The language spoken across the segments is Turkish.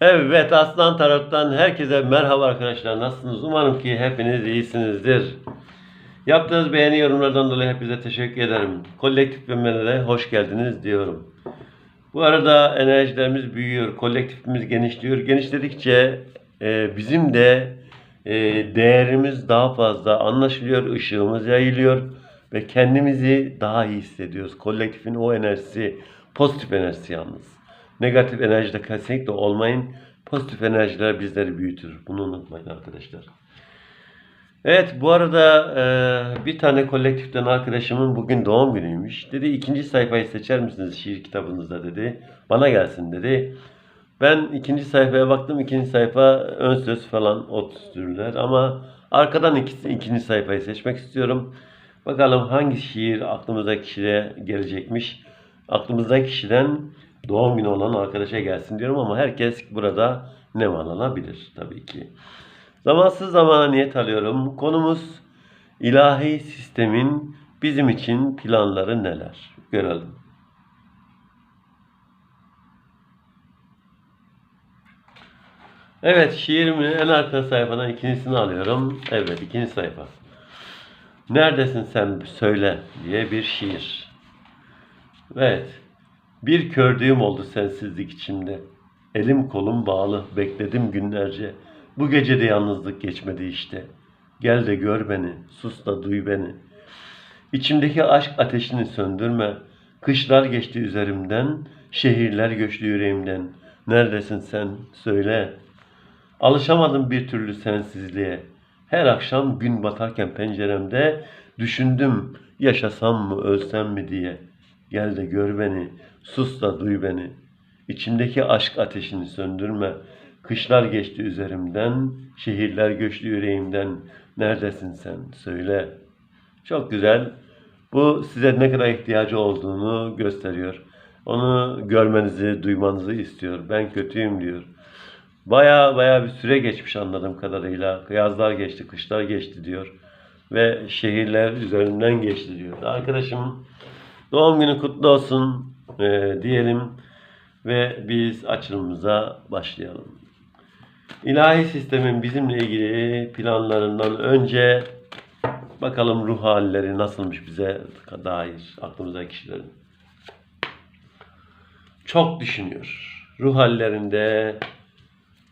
Evet Aslan Tarot'tan herkese merhaba arkadaşlar. Nasılsınız? Umarım ki hepiniz iyisinizdir. Yaptığınız beğeni yorumlardan dolayı hepinize teşekkür ederim. Kolektif bölümlere hoş geldiniz diyorum. Bu arada enerjilerimiz büyüyor, kolektifimiz genişliyor. Genişledikçe e, bizim de e, değerimiz daha fazla anlaşılıyor, ışığımız yayılıyor ve kendimizi daha iyi hissediyoruz. Kolektifin o enerjisi, pozitif enerjisi yalnız. Negatif enerjide kesinlikle olmayın. Pozitif enerjiler bizleri büyütür. Bunu unutmayın arkadaşlar. Evet bu arada e, bir tane kolektiften arkadaşımın bugün doğum günüymüş. Dedi ikinci sayfayı seçer misiniz şiir kitabınızda dedi. Bana gelsin dedi. Ben ikinci sayfaya baktım. ikinci sayfa ön söz falan o türler ama arkadan ikisi, ikinci sayfayı seçmek istiyorum. Bakalım hangi şiir aklımızdaki kişiye gelecekmiş. Aklımızdaki kişiden doğum günü olan arkadaşa gelsin diyorum ama herkes burada ne alabilir tabii ki. Zamansız zamana niyet alıyorum. Konumuz ilahi sistemin bizim için planları neler? Görelim. Evet şiirimin en arka sayfadan ikincisini alıyorum. Evet ikinci sayfa. Neredesin sen söyle diye bir şiir. Evet. Bir kördüğüm oldu sensizlik içimde. Elim kolum bağlı bekledim günlerce. Bu gece de yalnızlık geçmedi işte. Gel de gör beni, sus da duy beni. İçimdeki aşk ateşini söndürme. Kışlar geçti üzerimden, şehirler göçtü yüreğimden. Neredesin sen? Söyle. Alışamadım bir türlü sensizliğe. Her akşam gün batarken penceremde düşündüm yaşasam mı ölsem mi diye. Gel de gör beni, sus da duy beni. İçimdeki aşk ateşini söndürme. Kışlar geçti üzerimden, şehirler göçtü yüreğimden. Neredesin sen? Söyle. Çok güzel. Bu size ne kadar ihtiyacı olduğunu gösteriyor. Onu görmenizi, duymanızı istiyor. Ben kötüyüm diyor. Baya baya bir süre geçmiş anladığım kadarıyla. Yazlar geçti, kışlar geçti diyor. Ve şehirler üzerinden geçti diyor. Arkadaşım doğum günü kutlu olsun e, diyelim ve biz açılımımıza başlayalım. İlahi sistemin bizimle ilgili planlarından önce bakalım ruh halleri nasılmış bize dair aklımızdaki kişilerin. Çok düşünüyor. Ruh hallerinde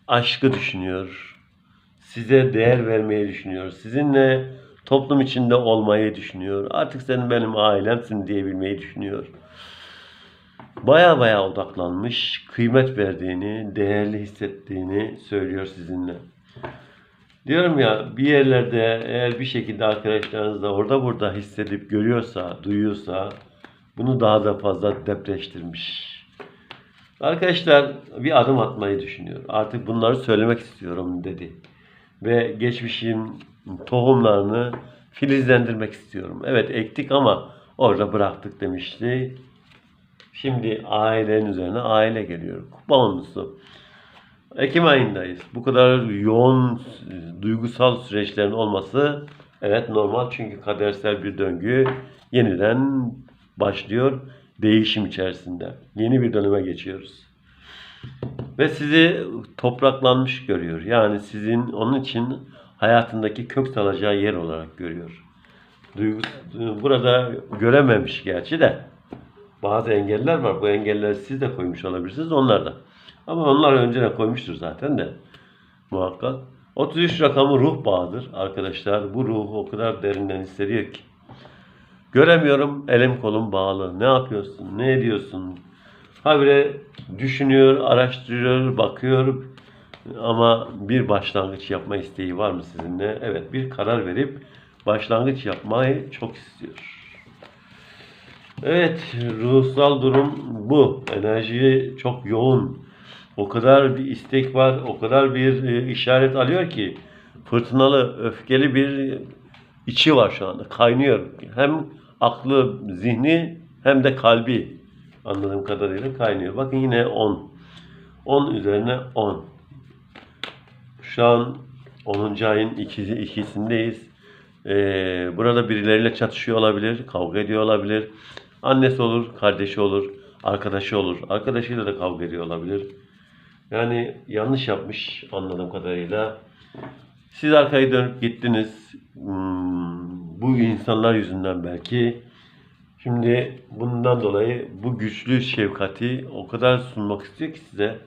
aşkı düşünüyor. Size değer vermeyi düşünüyor. Sizinle toplum içinde olmayı düşünüyor. Artık sen benim ailemsin diyebilmeyi düşünüyor. Baya baya odaklanmış, kıymet verdiğini, değerli hissettiğini söylüyor sizinle. Diyorum ya bir yerlerde eğer bir şekilde arkadaşlarınız da orada burada hissedip görüyorsa, duyuyorsa bunu daha da fazla depreştirmiş. Arkadaşlar bir adım atmayı düşünüyor. Artık bunları söylemek istiyorum dedi. Ve geçmişin tohumlarını filizlendirmek istiyorum. Evet ektik ama orada bıraktık demişti. Şimdi ailenin üzerine aile geliyor. Onlusu. Ekim ayındayız. Bu kadar yoğun duygusal süreçlerin olması evet normal çünkü kadersel bir döngü yeniden başlıyor değişim içerisinde. Yeni bir döneme geçiyoruz. Ve sizi topraklanmış görüyor. Yani sizin onun için hayatındaki kök salacağı yer olarak görüyor. Duygu, burada görememiş gerçi de bazı engeller var. Bu engelleri siz de koymuş olabilirsiniz. Onlar da. Ama onlar önceden koymuştur zaten de. Muhakkak. 33 rakamı ruh bağıdır arkadaşlar. Bu ruh o kadar derinden hissediyor ki. Göremiyorum. Elim kolum bağlı. Ne yapıyorsun? Ne ediyorsun? Habire düşünüyor, araştırıyor, bakıyor. Ama bir başlangıç yapma isteği var mı sizinle? Evet, bir karar verip başlangıç yapmayı çok istiyor. Evet, ruhsal durum bu. Enerji çok yoğun. O kadar bir istek var, o kadar bir e, işaret alıyor ki fırtınalı, öfkeli bir içi var şu anda. Kaynıyor. Hem aklı, zihni hem de kalbi anladığım kadarıyla kaynıyor. Bakın yine 10. 10 üzerine 10. Şu an 10. ayın ikisi, ikisindeyiz. Ee, burada birileriyle çatışıyor olabilir, kavga ediyor olabilir. Annesi olur, kardeşi olur, arkadaşı olur. Arkadaşıyla da kavga ediyor olabilir. Yani yanlış yapmış anladığım kadarıyla. Siz arkayı dönüp gittiniz. Hmm, bu insanlar yüzünden belki. Şimdi bundan dolayı bu güçlü şefkati o kadar sunmak istiyor ki size.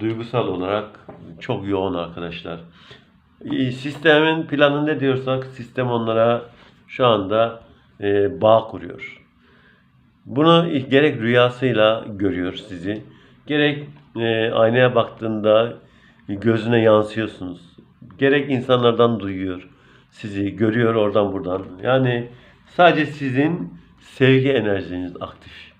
Duygusal olarak çok yoğun arkadaşlar. Ee, Sistemin planı ne diyorsak sistem onlara şu anda e, bağ kuruyor. Bunu gerek rüyasıyla görüyor sizi, gerek e, aynaya baktığında gözüne yansıyorsunuz. Gerek insanlardan duyuyor sizi, görüyor oradan buradan. Yani sadece sizin sevgi enerjiniz aktif.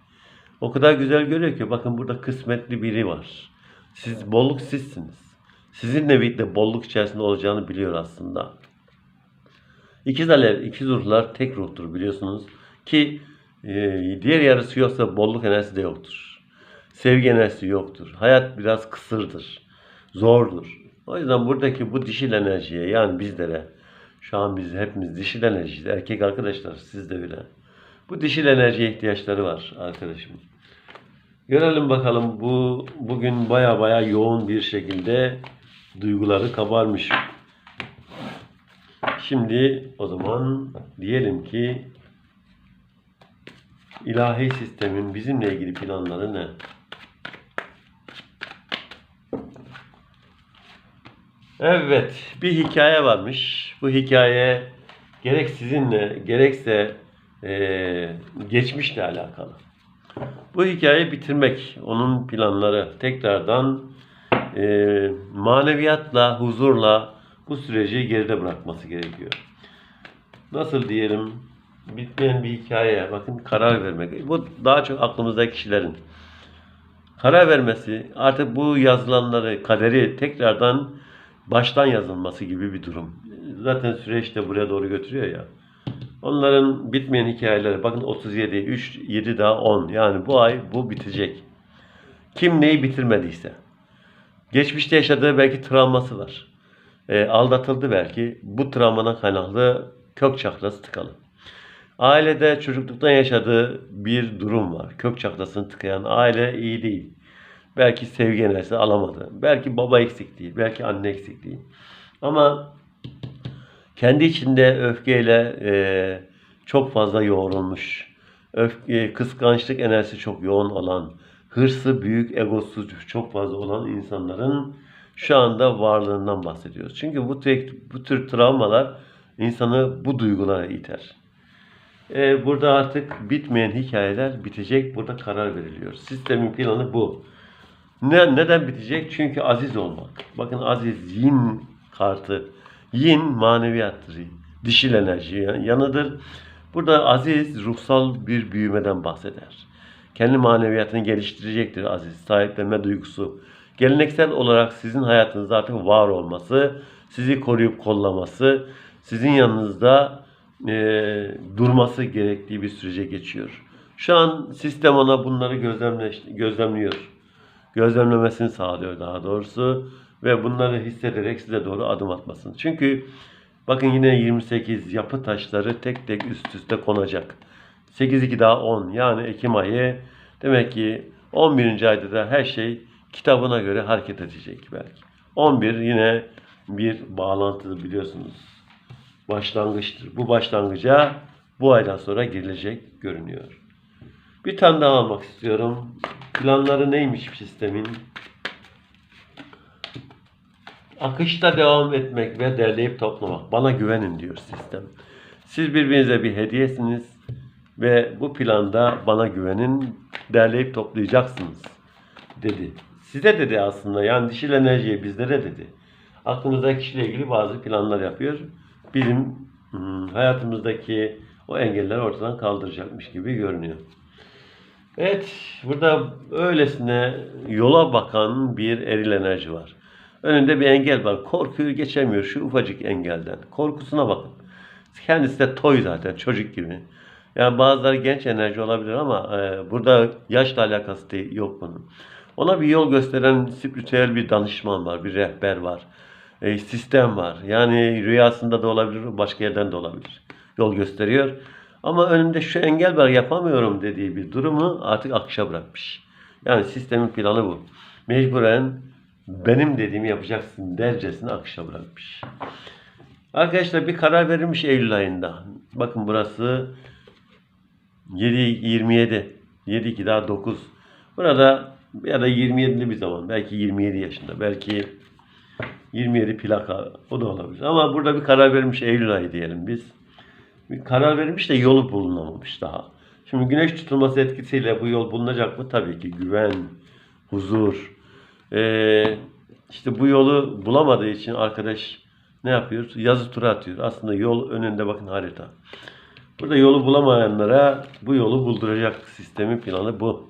O kadar güzel görüyor ki bakın burada kısmetli biri var. Siz bolluk sizsiniz. Sizinle birlikte bolluk içerisinde olacağını biliyor aslında. İkiz alev, ikiz ruhlar tek ruhtur biliyorsunuz. Ki diğer yarısı yoksa bolluk enerjisi de yoktur. Sevgi enerjisi yoktur. Hayat biraz kısırdır. Zordur. O yüzden buradaki bu dişil enerjiye yani bizlere şu an biz hepimiz dişil enerjiyiz. Erkek arkadaşlar siz de öyle. Bu dişil enerjiye ihtiyaçları var arkadaşım. Görelim bakalım bu bugün baya baya yoğun bir şekilde duyguları kabarmış. Şimdi o zaman diyelim ki ilahi sistemin bizimle ilgili planları ne? Evet, bir hikaye varmış. Bu hikaye gerek sizinle gerekse eee, geçmişle alakalı. Bu hikayeyi bitirmek, onun planları tekrardan eee, maneviyatla, huzurla bu süreci geride bırakması gerekiyor. Nasıl diyelim, bitmeyen bir hikaye, bakın karar vermek. Bu daha çok aklımızdaki kişilerin karar vermesi, artık bu yazılanları, kaderi tekrardan baştan yazılması gibi bir durum. Zaten süreç de buraya doğru götürüyor ya. Onların bitmeyen hikayeleri, bakın 37, 3, 7 daha 10. Yani bu ay bu bitecek. Kim neyi bitirmediyse. Geçmişte yaşadığı belki travması var. E, aldatıldı belki. Bu travmadan kaynaklı kök çakrası tıkalı. Ailede çocukluktan yaşadığı bir durum var. Kök çakrasını tıkayan aile iyi değil. Belki sevgi enerjisi alamadı. Belki baba eksikliği, belki anne eksikliği. Ama kendi içinde öfkeyle e, çok fazla yoğrulmuş. Öfke, kıskançlık enerjisi çok yoğun olan, hırsı büyük, egosu çok fazla olan insanların şu anda varlığından bahsediyoruz. Çünkü bu tek, bu tür travmalar insanı bu duygulara iter. E, burada artık bitmeyen hikayeler bitecek. Burada karar veriliyor. Sistemin planı bu. Ne, neden bitecek? Çünkü aziz olmak. Bakın aziz yin kartı. Yin maneviyattır. Dişil enerji yanıdır. Burada aziz ruhsal bir büyümeden bahseder. Kendi maneviyatını geliştirecektir aziz. Sahiplenme duygusu. Geleneksel olarak sizin hayatınızda artık var olması, sizi koruyup kollaması, sizin yanınızda e, durması gerektiği bir sürece geçiyor. Şu an sistem ona bunları gözlemliyor gözlemlemesini sağlıyor daha doğrusu ve bunları hissederek size doğru adım atmasını. Çünkü bakın yine 28 yapı taşları tek tek üst üste konacak. 8 2 daha 10 yani Ekim ayı demek ki 11. ayda da her şey kitabına göre hareket edecek belki. 11 yine bir bağlantılı biliyorsunuz. Başlangıçtır. Bu başlangıca bu aydan sonra girilecek görünüyor. Bir tane daha almak istiyorum. Planları neymiş sistemin? Akışta devam etmek ve derleyip toplamak. Bana güvenin diyor sistem. Siz birbirinize bir hediyesiniz ve bu planda bana güvenin, derleyip toplayacaksınız dedi. Size dedi aslında yani dişil enerjiye bizlere dedi. Aklımızdaki kişiyle ilgili bazı planlar yapıyor. Bizim hmm, hayatımızdaki o engelleri ortadan kaldıracakmış gibi görünüyor. Evet, burada öylesine yola bakan bir eril enerji var. Önünde bir engel var. Korkuyor, geçemiyor şu ufacık engelden. Korkusuna bakın. Kendisi de toy zaten, çocuk gibi. Yani bazıları genç enerji olabilir ama e, burada yaşla alakası değil, yok bunun. Ona bir yol gösteren spiritüel bir danışman var, bir rehber var. E, sistem var. Yani rüyasında da olabilir, başka yerden de olabilir. Yol gösteriyor. Ama önümde şu engel var yapamıyorum dediği bir durumu artık akışa bırakmış. Yani sistemin planı bu. mecburen benim dediğimi yapacaksın dercesine akışa bırakmış. Arkadaşlar bir karar verilmiş Eylül ayında. Bakın burası 7 27 7 2 daha 9. Burada ya da 27'li bir zaman. Belki 27 yaşında. Belki 27 plaka o da olabilir. Ama burada bir karar verilmiş Eylül ayı diyelim biz. Bir karar verilmiş de yolu bulunamamış daha. Şimdi güneş tutulması etkisiyle bu yol bulunacak mı? Tabii ki güven, huzur. Ee, işte bu yolu bulamadığı için arkadaş ne yapıyor? Yazı tura atıyor. Aslında yol önünde bakın harita. Burada yolu bulamayanlara bu yolu bulduracak sistemin planı bu.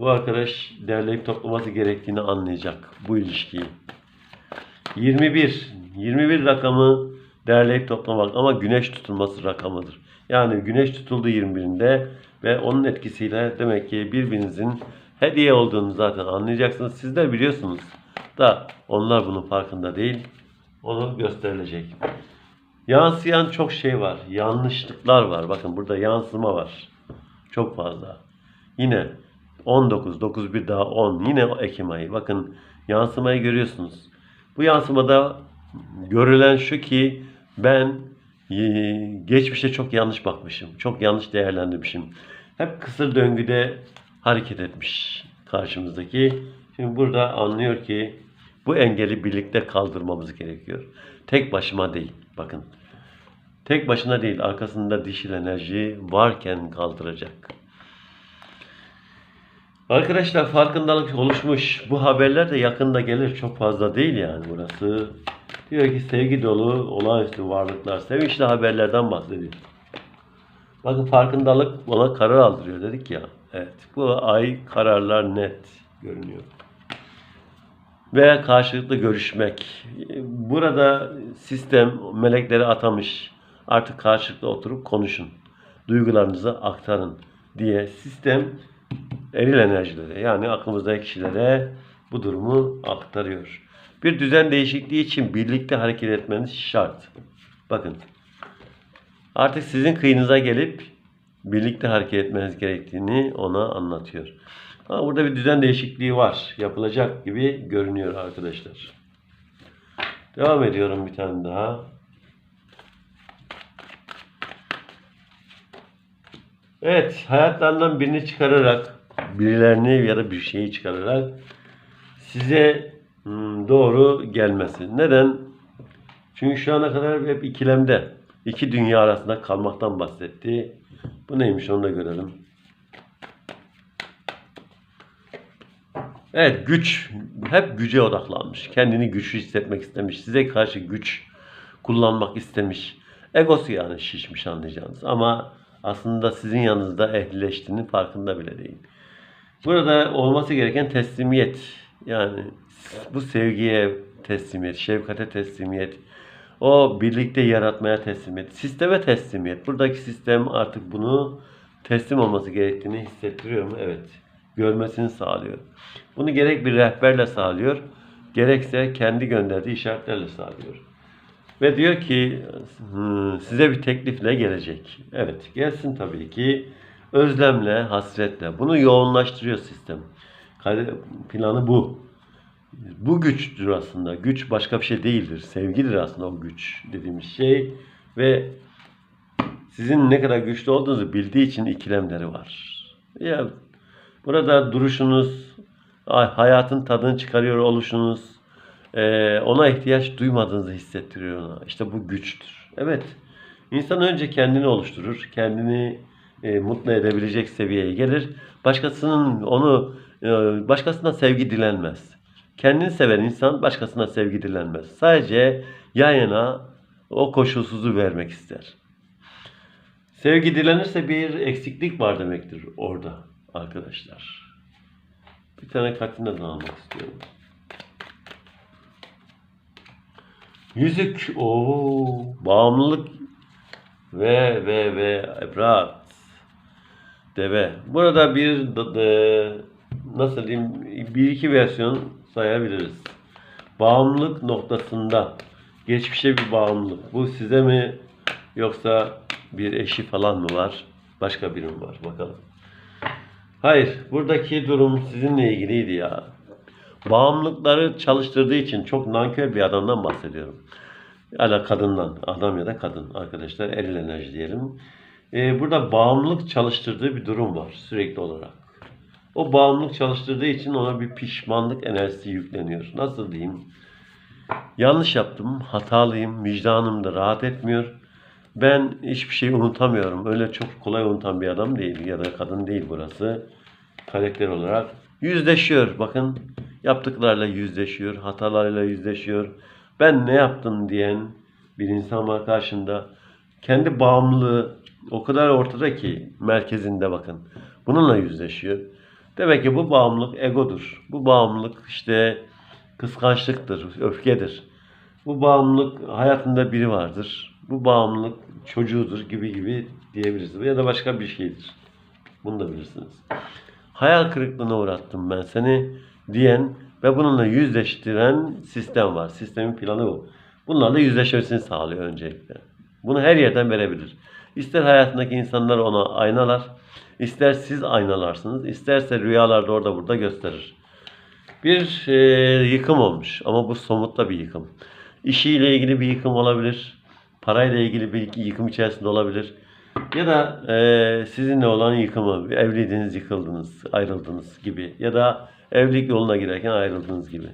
Bu arkadaş derleyip toplaması gerektiğini anlayacak bu ilişkiyi. 21. 21 rakamı derleyip toplamak ama güneş tutulması rakamıdır. Yani güneş tutuldu 21'inde ve onun etkisiyle demek ki birbirinizin hediye olduğunu zaten anlayacaksınız. Sizler biliyorsunuz da onlar bunun farkında değil. Onu gösterilecek. Yansıyan çok şey var. Yanlışlıklar var. Bakın burada yansıma var. Çok fazla. Yine 19, 9 bir daha 10. Yine Ekim ayı. Bakın yansımayı görüyorsunuz. Bu yansımada görülen şu ki ben e, geçmişte çok yanlış bakmışım. Çok yanlış değerlendirmişim. Hep kısır döngüde hareket etmiş karşımızdaki. Şimdi burada anlıyor ki bu engeli birlikte kaldırmamız gerekiyor. Tek başıma değil. Bakın. Tek başına değil. Arkasında dişil enerji varken kaldıracak. Arkadaşlar farkındalık oluşmuş. Bu haberler de yakında gelir. Çok fazla değil yani burası. Diyor ki sevgi dolu olağanüstü varlıklar. Sevinçli haberlerden bahsediyor. Bakın farkındalık ona karar aldırıyor dedik ya. Evet. Bu ay kararlar net görünüyor. Ve karşılıklı görüşmek. Burada sistem melekleri atamış. Artık karşılıklı oturup konuşun. Duygularınızı aktarın diye sistem eril enerjilere yani aklımızdaki kişilere bu durumu aktarıyor. Bir düzen değişikliği için birlikte hareket etmeniz şart. Bakın. Artık sizin kıyınıza gelip birlikte hareket etmeniz gerektiğini ona anlatıyor. Ama burada bir düzen değişikliği var. Yapılacak gibi görünüyor arkadaşlar. Devam ediyorum bir tane daha. Evet, hayatlarından birini çıkararak, birilerini ya da bir şeyi çıkararak size hmm, doğru gelmesi. Neden? Çünkü şu ana kadar hep ikilemde. iki dünya arasında kalmaktan bahsetti. Bu neymiş onu da görelim. Evet güç. Hep güce odaklanmış. Kendini güçlü hissetmek istemiş. Size karşı güç kullanmak istemiş. Egosu yani şişmiş anlayacağınız. Ama aslında sizin yanınızda ehlileştiğinin farkında bile değil. Burada olması gereken teslimiyet. Yani bu sevgiye teslimiyet, şefkate teslimiyet, o birlikte yaratmaya teslimiyet, sisteme teslimiyet. Buradaki sistem artık bunu teslim olması gerektiğini hissettiriyor mu? Evet. Görmesini sağlıyor. Bunu gerek bir rehberle sağlıyor, gerekse kendi gönderdiği işaretlerle sağlıyor. Ve diyor ki "Hmm, size bir teklifle gelecek. Evet gelsin tabii ki özlemle, hasretle. Bunu yoğunlaştırıyor sistem. Planı bu. Bu güçtür aslında. Güç başka bir şey değildir. Sevgidir aslında o güç dediğimiz şey. Ve sizin ne kadar güçlü olduğunuzu bildiği için ikilemleri var. Ya burada duruşunuz, ay- hayatın tadını çıkarıyor oluşunuz, ee, ona ihtiyaç duymadığınızı hissettiriyor ona. İşte bu güçtür. Evet. İnsan önce kendini oluşturur. Kendini e, mutlu edebilecek seviyeye gelir. Başkasının onu e, başkasına sevgi dilenmez. Kendini seven insan başkasına sevgi dilenmez. Sadece yayına o koşulsuzu vermek ister. Sevgi dilenirse bir eksiklik var demektir orada arkadaşlar. Bir tane kartını da almak istiyorum. Yüzük. Oo, bağımlılık ve ve ve ebrat. Deve. Burada bir nasıl diyeyim bir iki versiyon sayabiliriz. Bağımlılık noktasında geçmişe bir bağımlılık. Bu size mi yoksa bir eşi falan mı var? Başka biri mi var? Bakalım. Hayır, buradaki durum sizinle ilgiliydi ya. Bağımlılıkları çalıştırdığı için çok nankör bir adamdan bahsediyorum. Ya kadından, adam ya da kadın arkadaşlar, eril enerji diyelim. Ee, burada bağımlılık çalıştırdığı bir durum var sürekli olarak. O bağımlılık çalıştırdığı için ona bir pişmanlık enerjisi yükleniyor. Nasıl diyeyim? Yanlış yaptım, hatalıyım, vicdanım da rahat etmiyor. Ben hiçbir şeyi unutamıyorum. Öyle çok kolay unutan bir adam değil ya da kadın değil burası. Karakter olarak. Yüzleşiyor. Bakın yaptıklarıyla yüzleşiyor, hatalarıyla yüzleşiyor. Ben ne yaptım diyen bir insan var karşında. Kendi bağımlılığı o kadar ortada ki merkezinde bakın. Bununla yüzleşiyor. Demek ki bu bağımlılık egodur. Bu bağımlılık işte kıskançlıktır, öfkedir. Bu bağımlılık hayatında biri vardır. Bu bağımlılık çocuğudur gibi gibi diyebiliriz. Ya da başka bir şeydir. Bunu da bilirsiniz. Hayal kırıklığına uğrattım ben seni diyen ve bununla yüzleştiren sistem var. Sistemin planı bu. Bunlarla yüzleşmesini sağlıyor öncelikle. Bunu her yerden verebilir. İster hayatındaki insanlar ona aynalar, ister siz aynalarsınız, isterse rüyalarda orada burada gösterir. Bir e, yıkım olmuş ama bu somutta bir yıkım. İşiyle ilgili bir yıkım olabilir. Parayla ilgili bir yıkım içerisinde olabilir. Ya da e, sizinle olan yıkımı, evliydiniz, yıkıldınız, ayrıldınız gibi. Ya da evlilik yoluna girerken ayrıldınız gibi.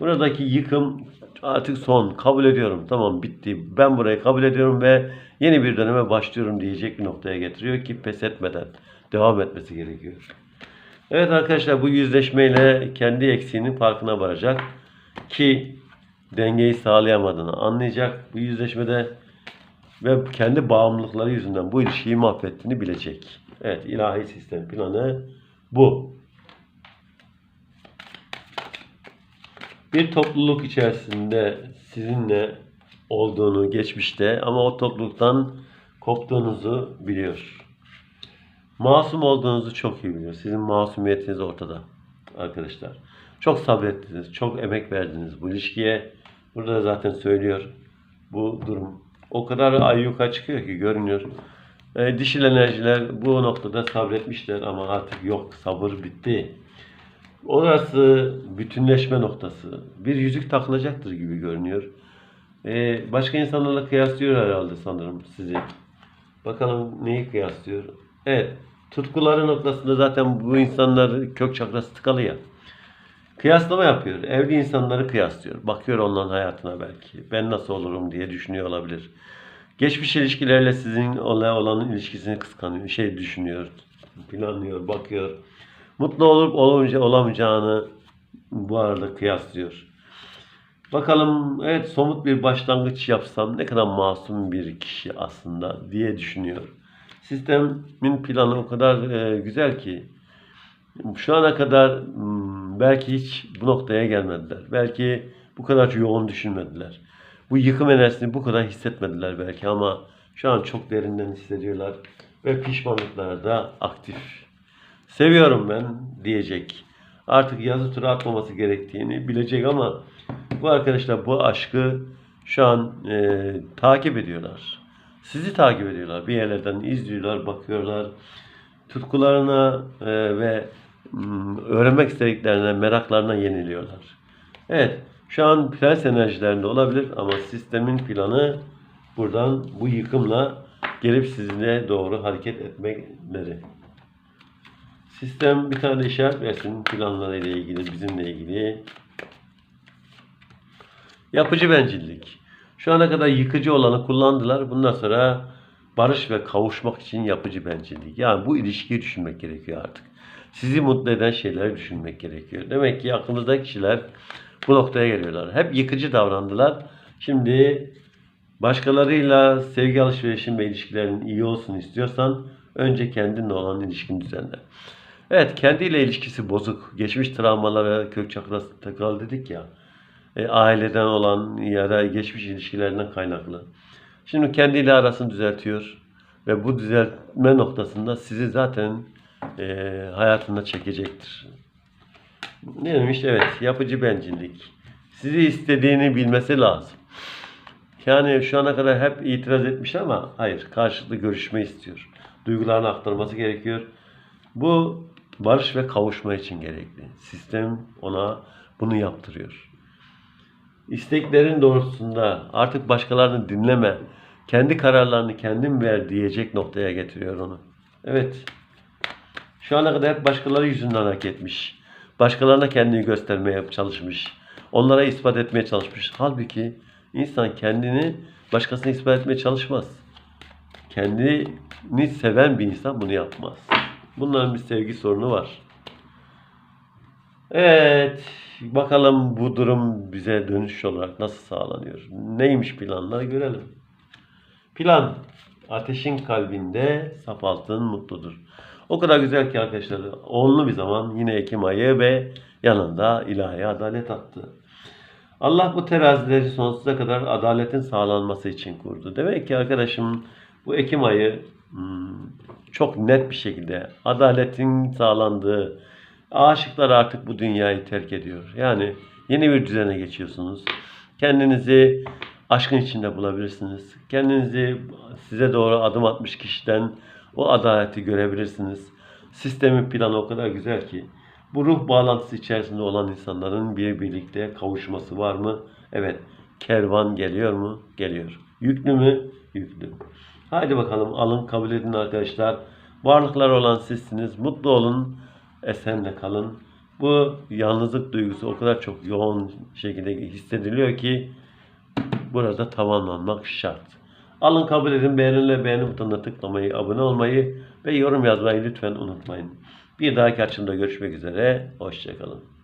Buradaki yıkım artık son, kabul ediyorum, tamam bitti, ben burayı kabul ediyorum ve yeni bir döneme başlıyorum diyecek bir noktaya getiriyor ki pes etmeden devam etmesi gerekiyor. Evet arkadaşlar bu yüzleşmeyle kendi eksiğinin farkına varacak ki dengeyi sağlayamadığını anlayacak bu yüzleşmede ve kendi bağımlılıkları yüzünden bu ilişkiyi mahvettiğini bilecek. Evet ilahi sistem planı bu. Bir topluluk içerisinde sizinle olduğunu geçmişte ama o topluluktan koptuğunuzu biliyor. Masum olduğunuzu çok iyi biliyor. Sizin masumiyetiniz ortada arkadaşlar. Çok sabrettiniz, çok emek verdiniz bu ilişkiye. Burada da zaten söylüyor bu durum. O kadar ayyuka çıkıyor ki görünüyor. E, dişil enerjiler bu noktada sabretmişler ama artık yok sabır bitti. Orası bütünleşme noktası. Bir yüzük takılacaktır gibi görünüyor. E, başka insanlarla kıyaslıyor herhalde sanırım sizi. Bakalım neyi kıyaslıyor? Evet. Tutkuları noktasında zaten bu insanlar kök çakrası tıkalı ya. Kıyaslama yapıyor. Evli insanları kıyaslıyor. Bakıyor onların hayatına belki. Ben nasıl olurum diye düşünüyor olabilir. Geçmiş ilişkilerle sizin olaya olan ilişkisini kıskanıyor. Şey düşünüyor. Planlıyor, bakıyor. Mutlu olup olunca olamayacağını bu arada kıyaslıyor. Bakalım evet somut bir başlangıç yapsam ne kadar masum bir kişi aslında diye düşünüyor. Sistemin planı o kadar e, güzel ki şu ana kadar hmm, belki hiç bu noktaya gelmediler. Belki bu kadar yoğun düşünmediler. Bu yıkım enerjisini bu kadar hissetmediler belki ama şu an çok derinden hissediyorlar ve pişmanlıklar da aktif. Seviyorum ben diyecek. Artık yazı tura atmaması gerektiğini bilecek ama bu arkadaşlar bu aşkı şu an e, takip ediyorlar. Sizi takip ediyorlar. Bir yerlerden izliyorlar, bakıyorlar. Tutkularına e, ve öğrenmek istediklerine, meraklarına yeniliyorlar. Evet, şu an prens enerjilerinde olabilir ama sistemin planı buradan bu yıkımla gelip sizinle doğru hareket etmekleri. Sistem bir tane işaret versin planlarıyla ilgili, bizimle ilgili. Yapıcı bencillik. Şu ana kadar yıkıcı olanı kullandılar. Bundan sonra barış ve kavuşmak için yapıcı bencillik. Yani bu ilişkiyi düşünmek gerekiyor artık. Sizi mutlu eden şeyleri düşünmek gerekiyor. Demek ki aklımızdaki kişiler bu noktaya geliyorlar. Hep yıkıcı davrandılar. Şimdi başkalarıyla sevgi alışverişin ve ilişkilerin iyi olsun istiyorsan önce kendinle olan ilişkini düzenle. Evet kendiyle ilişkisi bozuk. Geçmiş travmalara kök çakrası takılı dedik ya. E, aileden olan ya da geçmiş ilişkilerinden kaynaklı. Şimdi kendiyle arasını düzeltiyor. Ve bu düzeltme noktasında sizi zaten e, hayatında çekecektir. Ne demiş? Evet, yapıcı bencillik. Sizi istediğini bilmesi lazım. Yani şu ana kadar hep itiraz etmiş ama hayır, karşılıklı görüşme istiyor. Duygularını aktarması gerekiyor. Bu barış ve kavuşma için gerekli. Sistem ona bunu yaptırıyor. İsteklerin doğrultusunda artık başkalarını dinleme, kendi kararlarını kendin ver diyecek noktaya getiriyor onu. Evet. Şu ana kadar hep başkaları yüzünden hak etmiş. Başkalarına kendini göstermeye çalışmış. Onlara ispat etmeye çalışmış. Halbuki insan kendini başkasına ispat etmeye çalışmaz. Kendini seven bir insan bunu yapmaz. Bunların bir sevgi sorunu var. Evet. Bakalım bu durum bize dönüş olarak nasıl sağlanıyor? Neymiş planlar görelim. Plan. Ateşin kalbinde saf altın mutludur. O kadar güzel ki arkadaşlar. Onlu bir zaman yine Ekim ayı ve yanında ilahi adalet attı. Allah bu terazileri sonsuza kadar adaletin sağlanması için kurdu. Demek ki arkadaşım bu Ekim ayı hmm, çok net bir şekilde adaletin sağlandığı, aşıklar artık bu dünyayı terk ediyor. Yani yeni bir düzene geçiyorsunuz. Kendinizi aşkın içinde bulabilirsiniz. Kendinizi size doğru adım atmış kişiden o adaleti görebilirsiniz. Sistemin planı o kadar güzel ki bu ruh bağlantısı içerisinde olan insanların bir birlikte kavuşması var mı? Evet. Kervan geliyor mu? Geliyor. Yüklü mü? Yüklü. Haydi bakalım alın kabul edin arkadaşlar. Varlıklar olan sizsiniz. Mutlu olun. Esenle kalın. Bu yalnızlık duygusu o kadar çok yoğun şekilde hissediliyor ki burada tamamlanmak şart. Alın kabul edin. Beğenirle beğeni butonuna tıklamayı, abone olmayı ve yorum yazmayı lütfen unutmayın. Bir dahaki açımda görüşmek üzere. Hoşçakalın.